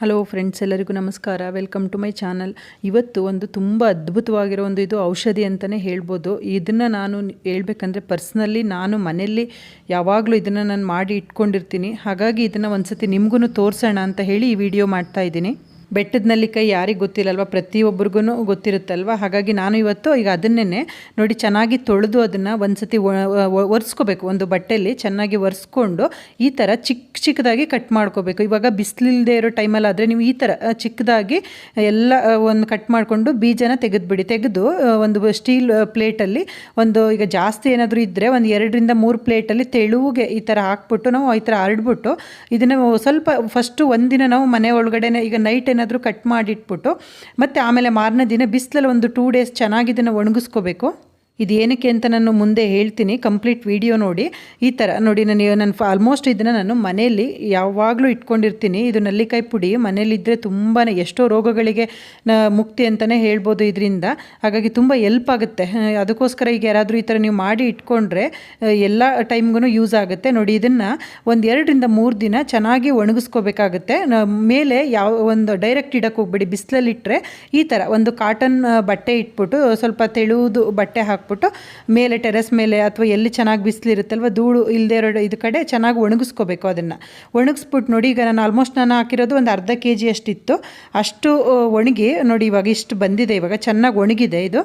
Hello friends ಎಲ್ಲರಿಗೂ ನಮಸ್ಕಾರ. Welcome to my channel ಇವತ್ತು ಒಂದು ತುಂಬ ಅದ್ಭುತವಾಗಿರೋ ಒಂದು ಇದು ಔಷಧಿ ಅಂತಲೇ ಹೇಳ್ಬೋದು. ಇದನ್ನು ನಾನು ಹೇಳ್ಬೇಕಂದ್ರೆ ಪರ್ಸ್ನಲಿ ನಾನು ಮನೆಯಲ್ಲಿ ಯಾವಾಗಲೂ ಇದನ್ನು ನಾನು ಮಾಡಿ ಇಟ್ಕೊಂಡಿರ್ತೀನಿ. ಹಾಗಾಗಿ ಇದನ್ನು ಒಂದು ಸತಿ ನಿಮಗೂ ತೋರಿಸೋಣ ಅಂತ ಹೇಳಿ ಈ ವಿಡಿಯೋ ಮಾಡ್ತಾ ಇದ್ದೀನಿ. ಬೆಟ್ಟದ ನಲ್ಲಿಕಾಯಿ ಯಾರಿಗೆ ಗೊತ್ತಿಲ್ಲಲ್ವ? ಪ್ರತಿಯೊಬ್ಬರಿಗೂ ಗೊತ್ತಿರುತ್ತಲ್ವ? ಹಾಗಾಗಿ ನಾನು ಇವತ್ತು ಈಗ ಅದನ್ನೇ ನೋಡಿ ಚೆನ್ನಾಗಿ ತೊಳೆದು ಅದನ್ನು ಒಂದು ಸತಿ ಒರೆಸ್ಕೋಬೇಕು. ಒಂದು ಬಟ್ಟೆಯಲ್ಲಿ ಚೆನ್ನಾಗಿ ಒರೆಸ್ಕೊಂಡು ಈ ಥರ ಚಿಕ್ಕ ಚಿಕ್ಕದಾಗಿ ಕಟ್ ಮಾಡ್ಕೋಬೇಕು. ಇವಾಗ ಬಿಸಿಲಿಲ್ಲದೆ ಇರೋ ಟೈಮಲ್ಲಿ ಆದರೆ ನೀವು ಈ ಥರ ಚಿಕ್ಕದಾಗಿ ಎಲ್ಲ ಒಂದು ಕಟ್ ಮಾಡಿಕೊಂಡು ಬೀಜನ ತೆಗೆದುಬಿಡಿ. ತೆಗೆದು ಒಂದು ಸ್ಟೀಲ್ ಪ್ಲೇಟಲ್ಲಿ ಒಂದು ಈಗ ಜಾಸ್ತಿ ಏನಾದರೂ ಇದ್ದರೆ ಒಂದು ಎರಡರಿಂದ ಮೂರು ಪ್ಲೇಟಲ್ಲಿ ತೆಳುವಿಗೆ ಈ ಥರ ಹಾಕ್ಬಿಟ್ಟು, ನಾವು ಈ ಥರ ಹರಡ್ಬಿಟ್ಟು ಇದನ್ನು ಸ್ವಲ್ಪ, ಫಸ್ಟು ಒಂದಿನ ನಾವು ಮನೆ ಒಳಗಡೆನೆ ಈಗ ನೈಟ್ ಏನಾದರೂ ಕಟ್ ಮಾಡಿಟ್ಬಿಟ್ಟು ಮತ್ತು ಆಮೇಲೆ ಮಾರನೇ ದಿನ ಬಿಸಿಲಲ್ಲಿ ಒಂದು ಟೂ ಡೇಸ್ ಚೆನ್ನಾಗಿ ಇದನ್ನು ಒಣಗಿಸ್ಕೋಬೇಕು. ಇದು ಏನಕ್ಕೆ ಅಂತ ನಾನು ಮುಂದೆ ಹೇಳ್ತೀನಿ. ಕಂಪ್ಲೀಟ್ ವಿಡಿಯೋ ನೋಡಿ. ಈ ಥರ ನೋಡಿ, ನಾನು ನಾನು ಆಲ್ಮೋಸ್ಟ್ ಇದನ್ನು ನಾನು ಮನೆಯಲ್ಲಿ ಯಾವಾಗಲೂ ಇಟ್ಕೊಂಡಿರ್ತೀನಿ. ಇದು ನಲ್ಲಿಕಾಯಿ ಪುಡಿ. ಮನೇಲಿದ್ದರೆ ತುಂಬಾ ಎಷ್ಟೋ ರೋಗಗಳಿಗೆ ಮುಕ್ತಿ ಅಂತಲೇ ಹೇಳ್ಬೋದು ಇದರಿಂದ. ಹಾಗಾಗಿ ತುಂಬ ಎಲ್ಪ್ ಆಗುತ್ತೆ. ಅದಕ್ಕೋಸ್ಕರ ಈಗ ಯಾರಾದರೂ ಈ ಥರ ನೀವು ಮಾಡಿ ಇಟ್ಕೊಂಡ್ರೆ ಎಲ್ಲ ಟೈಮ್ಗೂ ಯೂಸ್ ಆಗುತ್ತೆ. ನೋಡಿ, ಇದನ್ನು ಒಂದು ಎರಡರಿಂದ ಮೂರು ದಿನ ಚೆನ್ನಾಗಿ ಒಣಗಿಸ್ಕೋಬೇಕಾಗುತ್ತೆ. ಮೇಲೆ ಯಾವ ಒಂದು ಡೈರೆಕ್ಟ್ ಇಡಕ್ಕೆ ಹೋಗ್ಬೇಡಿ. ಬಿಸಿಲಲ್ಲಿಟ್ಟರೆ ಈ ಥರ ಒಂದು ಕಾಟನ್ ಬಟ್ಟೆ ಇಟ್ಬಿಟ್ಟು ಸ್ವಲ್ಪ ತೆಳುವುದು ಬಟ್ಟೆ ಹಾಕ್ಬಿಟ್ಟು ಮೇಲೆ ಟೆರೆಸ್ ಮೇಲೆ ಅಥವಾ ಎಲ್ಲಿ ಚೆನ್ನಾಗಿ ಬಿಸಿಲಿರುತ್ತಲ್ವ ಧೂಳು ಇಲ್ಲದೆ ಇರೋ ಇದು ಕಡೆ ಚೆನ್ನಾಗಿ ಒಣಗಿಸ್ಕೋಬೇಕು ಅದನ್ನು. ಒಣಗಿಸ್ಬಿಟ್ಟು ನೋಡಿ ಈಗ ನಾನು ಆಲ್ಮೋಸ್ಟ್ ನಾನು ಹಾಕಿರೋದು ಒಂದು ಅರ್ಧ ಕೆ ಜಿ ಅಷ್ಟಿತ್ತು. ಅಷ್ಟು ಒಣಗಿ ನೋಡಿ ಇವಾಗ ಇಷ್ಟು ಬಂದಿದೆ, ಇವಾಗ ಚೆನ್ನಾಗಿ ಒಣಗಿದೆ ಇದು.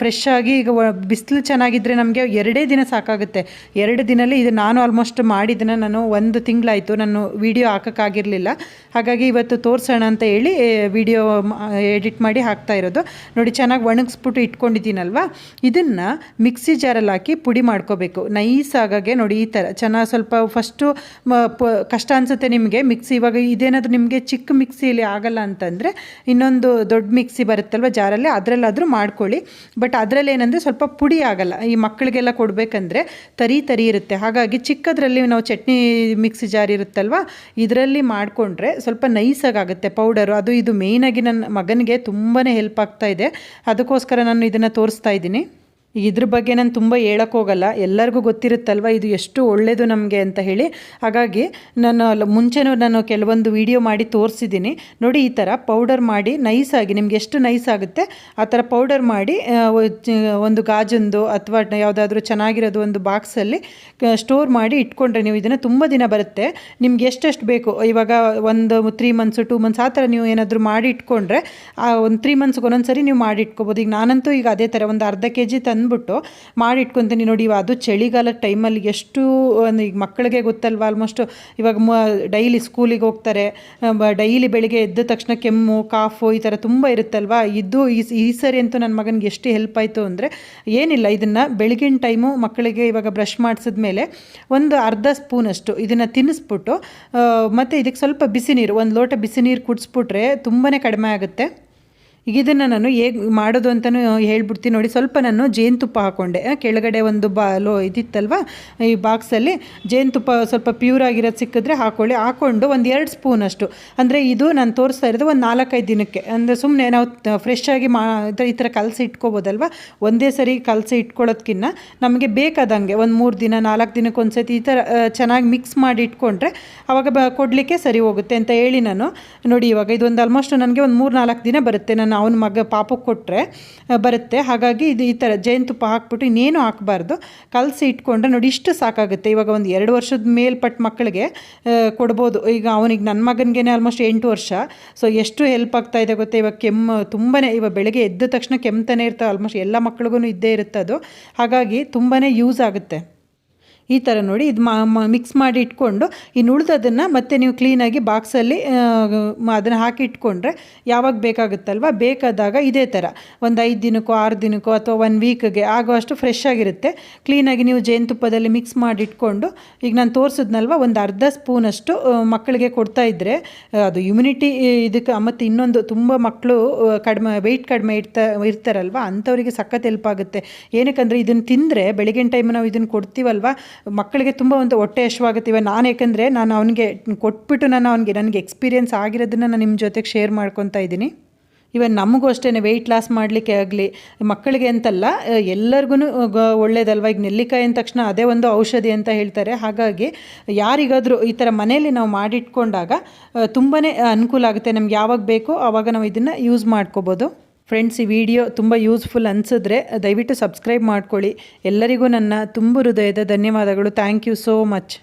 ಫ್ರೆಶ್ ಆಗಿ ಈಗ ಬಿಸಿಲು ಚೆನ್ನಾಗಿದ್ದರೆ ನಮಗೆ ಎರಡೇ ದಿನ ಸಾಕಾಗುತ್ತೆ. ಎರಡು ದಿನಲ್ಲಿ ಇದು ನಾನು ಆಲ್ಮೋಸ್ಟ್ ಮಾಡಿದ್ದನ್ನು ನಾನು ಒಂದು ತಿಂಗಳಾಯಿತು, ನಾನು ವಿಡಿಯೋ ಹಾಕೋಕ್ಕಾಗಿರಲಿಲ್ಲ. ಹಾಗಾಗಿ ಇವತ್ತು ತೋರಿಸೋಣ ಅಂತ ಹೇಳಿ ವಿಡಿಯೋ ಎಡಿಟ್ ಮಾಡಿ ಹಾಕ್ತಾ ಇರೋದು. ನೋಡಿ ಚೆನ್ನಾಗಿ ಒಣಗಿಸ್ಬಿಟ್ಟು ಇಟ್ಕೊಂಡಿದ್ದೀನಲ್ವ? ಇದನ್ನು ಮಿಕ್ಸಿ ಜಾರಲ್ಲಿ ಹಾಕಿ ಪುಡಿ ಮಾಡ್ಕೋಬೇಕು. ನೈಸ್ ಆಗಾಗೆ ನೋಡಿ ಈ ಥರ. ಚೆನ್ನಾಗಿ ಸ್ವಲ್ಪ ಫಸ್ಟು ಕಷ್ಟ ಅನಿಸುತ್ತೆ ನಿಮಗೆ ಮಿಕ್ಸಿ. ಇವಾಗ ಇದೇನಾದರೂ ನಿಮಗೆ ಚಿಕ್ಕ ಮಿಕ್ಸಿಯಲ್ಲಿ ಆಗಲ್ಲ ಅಂತಂದರೆ ಇನ್ನೊಂದು ದೊಡ್ಡ ಮಿಕ್ಸಿ ಬರುತ್ತಲ್ವ ಜಾರಲ್ಲಿ? ಅದರಲ್ಲಾದರೂ ಮಾಡ್ಕೊಳ್ಳಿ. ಬಟ್ ಅದರಲ್ಲಿ ಏನಂದರೆ ಸ್ವಲ್ಪ ಪುಡಿ ಆಗಲ್ಲ. ಈ ಮಕ್ಕಳಿಗೆಲ್ಲ ಕೊಡಬೇಕಂದ್ರೆ ತರಿ ತರಿ ಇರುತ್ತೆ. ಹಾಗಾಗಿ ಚಿಕ್ಕದ್ರಲ್ಲಿ ನಾವು ಚಟ್ನಿ ಮಿಕ್ಸಿ ಜಾರ್ ಇರುತ್ತಲ್ವ, ಇದರಲ್ಲಿ ಮಾಡಿಕೊಂಡ್ರೆ ಸ್ವಲ್ಪ ನೈಸಾಗುತ್ತೆ ಪೌಡರು. ಅದು ಇದು ಮೇಯ್ನಾಗಿ ನನ್ನ ಮಗನಿಗೆ ತುಂಬಾ ಹೆಲ್ಪ್ ಆಗ್ತಾ ಇದೆ. ಅದಕ್ಕೋಸ್ಕರ ನಾನು ಇದನ್ನು ತೋರಿಸ್ತಾ ಇದ್ದೀನಿ. ಇದ್ರ ಬಗ್ಗೆ ನಾನು ತುಂಬ ಹೇಳೋಕ್ಕೋಗಲ್ಲ ಎಲ್ಲರಿಗೂ ಗೊತ್ತಿರುತ್ತಲ್ವ? ಇದು ಎಷ್ಟು ಒಳ್ಳೆಯದು ನಮಗೆ ಅಂತ ಹೇಳಿ. ಹಾಗಾಗಿ ನಾನು ಮುಂಚೆನೂ ನಾನು ಕೆಲವೊಂದು ವಿಡಿಯೋ ಮಾಡಿ ತೋರಿಸಿದ್ದೀನಿ. ನೋಡಿ, ಈ ಥರ ಪೌಡರ್ ಮಾಡಿ ನೈಸಾಗಿ ನಿಮ್ಗೆ ಎಷ್ಟು ನೈಸ್ ಆಗುತ್ತೆ, ಆ ಥರ ಪೌಡರ್ ಮಾಡಿ ಒಂದು ಗಾಜೊಂದು ಅಥವಾ ಯಾವುದಾದ್ರೂ ಚೆನ್ನಾಗಿರೋದು ಒಂದು ಬಾಕ್ಸಲ್ಲಿ ಸ್ಟೋರ್ ಮಾಡಿ ಇಟ್ಕೊಂಡ್ರೆ ನೀವು ಇದನ್ನು ತುಂಬ ದಿನ ಬರುತ್ತೆ. ನಿಮ್ಗೆ ಎಷ್ಟೆಷ್ಟು ಬೇಕು? ಇವಾಗ ಒಂದು ತ್ರೀ ಮಂತ್ಸು ಟೂ ಮಂತ್ಸ್ ಆ ಥರ ನೀವು ಏನಾದರೂ ಮಾಡಿ ಇಟ್ಕೊಂಡ್ರೆ, ಆ, ಒಂದು ತ್ರೀ ಮಂತ್ಸ್ಗೆ ಒಂದೊಂದು ಸರಿ ನೀವು ಮಾಡಿ ಇಟ್ಕೋಬೋದು. ಈಗ ನಾನಂತೂ ಈಗ ಅದೇ ಥರ ಒಂದು ಅರ್ಧ ಕೆ ಜಿ ತಂದುಬಿಟ್ಟು ಮಾಡಿ ಇಟ್ಕೊತೀನಿ ನೋಡಿ, ಇವಾಗ ಅದು ಚಳಿಗಾಲದ ಟೈಮಲ್ಲಿ ಎಷ್ಟು ಈಗ ಮಕ್ಕಳಿಗೆ ಗೊತ್ತಲ್ವ ಆಲ್ಮೋಸ್ಟ್ ಇವಾಗ ಮ ಡೈಲಿ ಸ್ಕೂಲಿಗೆ ಹೋಗ್ತಾರೆ ಡೈಲಿ ಬೆಳಿಗ್ಗೆ ಎದ್ದ ತಕ್ಷಣ ಕೆಮ್ಮು, ಕಾಫು ಈ ಥರ ತುಂಬ ಇರುತ್ತಲ್ವ, ಇದು ಈ ಸರಿ ಅಂತೂ ನನ್ನ ಮಗನಿಗೆ ಎಷ್ಟು ಹೆಲ್ಪ್ ಆಯಿತು ಅಂದರೆ ಏನಿಲ್ಲ, ಇದನ್ನು ಬೆಳಗಿನ ಟೈಮು ಮಕ್ಕಳಿಗೆ ಇವಾಗ ಬ್ರಷ್ ಮಾಡಿಸಿದ್ಮೇಲೆ ಒಂದು ಅರ್ಧ ಸ್ಪೂನಷ್ಟು ಇದನ್ನು ತಿನ್ನಿಸ್ಬಿಟ್ಟು ಮತ್ತು ಇದಕ್ಕೆ ಸ್ವಲ್ಪ ಬಿಸಿ ನೀರು, ಒಂದು ಲೋಟ ಬಿಸಿ ನೀರು ಕುಡಿಸ್ಬಿಟ್ರೆ ತುಂಬಾ ಕಡಿಮೆ ಆಗುತ್ತೆ. ಈಗ ಇದನ್ನು ನಾನು ಹೇಗೆ ಮಾಡೋದು ಅಂತಲೂ ಹೇಳ್ಬಿಡ್ತೀನಿ ನೋಡಿ. ಸ್ವಲ್ಪ ನಾನು ಜೇನುತುಪ್ಪ ಹಾಕ್ಕೊಂಡೆ ಕೆಳಗಡೆ ಒಂದು ಬಾ, ಲೋ ಇದಿತ್ತಲ್ವ? ಈ ಬಾಕ್ಸಲ್ಲಿ ಜೇನುತುಪ್ಪ ಸ್ವಲ್ಪ ಪ್ಯೂರ್ ಆಗಿರೋದು ಸಿಕ್ಕಿದ್ರೆ ಹಾಕ್ಕೊಳ್ಳಿ ಹಾಕ್ಕೊಂಡು ಒಂದು ಎರಡು ಸ್ಪೂನ್ ಅಷ್ಟು. ಅಂದರೆ ಇದು ನಾನು ತೋರಿಸ್ತಾ ಇರೋದು ಒಂದು ನಾಲ್ಕೈದು ದಿನಕ್ಕೆ. ಅಂದರೆ ಸುಮ್ಮನೆ ನಾವು ಫ್ರೆಶ್ ಆಗಿ ಮಾ, ಈ ಥರ ಕಲಸಿ ಇಟ್ಕೋಬೋದಲ್ವ? ಒಂದೇ ಸರಿ ಕಲಸಿ ಇಟ್ಕೊಳ್ಳೋದಕ್ಕಿನ್ನ ನಮಗೆ ಬೇಕಾದಂಗೆ ಒಂದು ಮೂರು ದಿನ, ನಾಲ್ಕು ದಿನಕ್ಕೆ ಒಂದು ಸತಿ ಈ ಥರ ಚೆನ್ನಾಗಿ ಮಿಕ್ಸ್ ಮಾಡಿ ಇಟ್ಕೊಂಡ್ರೆ ಆವಾಗ ಬ, ಕೊಡಲಿಕ್ಕೆ ಸರಿ ಹೋಗುತ್ತೆ ಅಂತ ಹೇಳಿ ನಾನು. ನೋಡಿ ಇವಾಗ ಇದೊಂದು ಆಲ್ಮೋಸ್ಟ್ ನನಗೆ ಒಂದು ಮೂರು ನಾಲ್ಕು ದಿನ ಬರುತ್ತೆ. ನಾನು ಅವನ ಮಗ ಪಾಪಕ್ಕೆ ಕೊಟ್ಟರೆ ಬರುತ್ತೆ. ಹಾಗಾಗಿ ಇದು ಈ ಥರ ಜೇನುತುಪ್ಪ ಹಾಕ್ಬಿಟ್ಟು ಇನ್ನೇನು ಹಾಕಬಾರ್ದು. ಕಲಸಿ ಇಟ್ಕೊಂಡ್ರೆ ನೋಡಿ ಇಷ್ಟು ಸಾಕಾಗುತ್ತೆ. ಇವಾಗ ಒಂದು ಎರಡು ವರ್ಷದ ಮೇಲ್ಪಟ್ಟ ಮಕ್ಕಳಿಗೆ ಕೊಡ್ಬೋದು. ಈಗ ಅವನಿಗೆ ನನ್ನ ಮಗನಿಗೆ ಆಲ್ಮೋಸ್ಟ್ ಎಂಟು ವರ್ಷ. ಸೊ ಎಷ್ಟು ಹೆಲ್ಪ್ ಆಗ್ತಾ ಇದೆ ಗೊತ್ತಾ? ಇವಾಗ ಕೆಮ್ಮು ತುಂಬಾ ಇವಾಗ ಬೆಳಗ್ಗೆ ಎದ್ದ ತಕ್ಷಣ ಕೆಮ್ತಾನೆ ಇರ್ತಾವೆ. ಆಲ್ಮೋಸ್ಟ್ ಎಲ್ಲ ಮಕ್ಳಿಗೂ ಇದ್ದೇ ಇರುತ್ತೆ ಅದು. ಹಾಗಾಗಿ ತುಂಬಾ ಯೂಸ್ ಆಗುತ್ತೆ. ಈ ಥರ ನೋಡಿ ಇದು ಮಿಕ್ಸ್ ಮಾಡಿ ಇಟ್ಕೊಂಡು ಇನ್ನು ಉಳಿದದನ್ನು ಮತ್ತೆ ನೀವು ಕ್ಲೀನಾಗಿ ಬಾಕ್ಸಲ್ಲಿ ಅದನ್ನು ಹಾಕಿ ಇಟ್ಕೊಂಡ್ರೆ ಯಾವಾಗ ಬೇಕಾಗುತ್ತಲ್ವ? ಬೇಕಾದಾಗ ಇದೇ ಥರ. ಒಂದು ಐದು ದಿನಕ್ಕೋ, ಆರು ದಿನಕ್ಕೋ ಅಥವಾ ಒನ್ ವೀಕ್ಗೆ ಆಗುವಷ್ಟು ಫ್ರೆಶ್ ಆಗಿರುತ್ತೆ. ಕ್ಲೀನಾಗಿ ನೀವು ಜೇನುತುಪ್ಪದಲ್ಲಿ ಮಿಕ್ಸ್ ಮಾಡಿ ಇಟ್ಕೊಂಡು, ಈಗ ನಾನು ತೋರಿಸಿದ್ನಲ್ವ, ಒಂದು ಅರ್ಧ ಸ್ಪೂನಷ್ಟು ಮಕ್ಕಳಿಗೆ ಕೊಡ್ತಾ ಇದ್ದರೆ ಅದು ಇಮ್ಯುನಿಟಿ ಇದಕ್ಕೆ ಮತ್ತು ಇನ್ನೊಂದು ತುಂಬ ಮಕ್ಕಳು ಕಡಿಮೆ ವೆಯ್ಟ್ ಕಡಿಮೆ ಇರ್ತಾ, ಇರ್ತಾರಲ್ವ, ಅಂಥವರಿಗೆ ಸಖತ್ ಹೆಲ್ಪ್ ಆಗುತ್ತೆ. ಏನಕ್ಕಂದರೆ ಇದನ್ನು ತಿಂದರೆ, ಬೆಳಗಿನ ಟೈಮ್ ನಾವು ಇದನ್ನು ಕೊಡ್ತೀವಲ್ವ ಮಕ್ಕಳಿಗೆ ತುಂಬ ಒಂದು ಹೊಟ್ಟೆ ಯಶವಾಗುತ್ತೆ ಇವಾಗ ನಾನು ಏಕೆಂದರೆ ನಾನು ಅವನಿಗೆ ಕೊಟ್ಬಿಟ್ಟು ನಾನು ಅವನಿಗೆ, ನನಗೆ ಎಕ್ಸ್ಪೀರಿಯೆನ್ಸ್ ಆಗಿರೋದನ್ನು ನಾನು ನಿಮ್ಮ ಜೊತೆಗೆ ಶೇರ್ ಮಾಡ್ಕೊತಾ ಇದ್ದೀನಿ. ಇವನ್ ನಮಗೂ ಅಷ್ಟೇ ವೆಯ್ಟ್ ಲಾಸ್ ಮಾಡಲಿಕ್ಕೆ ಆಗಲಿ, ಮಕ್ಕಳಿಗೆ ಅಂತಲ್ಲ ಎಲ್ಲರಿಗೂ ಒಳ್ಳೇದಲ್ವ? ಈಗ ನೆಲ್ಲಿಕಾಯಿ ಅಂದ ತಕ್ಷಣ ಅದೇ ಒಂದು ಔಷಧಿ ಅಂತ ಹೇಳ್ತಾರೆ. ಹಾಗಾಗಿ ಯಾರಿಗಾದರೂ ಈ ಥರ ಮನೆಯಲ್ಲಿ ನಾವು ಮಾಡಿಟ್ಕೊಂಡಾಗ ತುಂಬಾ ಅನುಕೂಲ ಆಗುತ್ತೆ. ನಮ್ಗೆ ಯಾವಾಗ ಬೇಕೋ ಆವಾಗ ನಾವು ಇದನ್ನು ಯೂಸ್ ಮಾಡ್ಕೋಬೋದು. ಫ್ರೆಂಡ್ಸ್ ಈ ವಿಡಿಯೋ ತುಂಬ ಯೂಸ್ಫುಲ್ ಅನಿಸಿದ್ರೆ ದಯವಿಟ್ಟು ಸಬ್ಸ್ಕ್ರೈಬ್ ಮಾಡ್ಕೊಳ್ಳಿ. ಎಲ್ಲರಿಗೂ ನನ್ನ ತುಂಬ ಹೃದಯದ ಧನ್ಯವಾದಗಳು. Thank you so much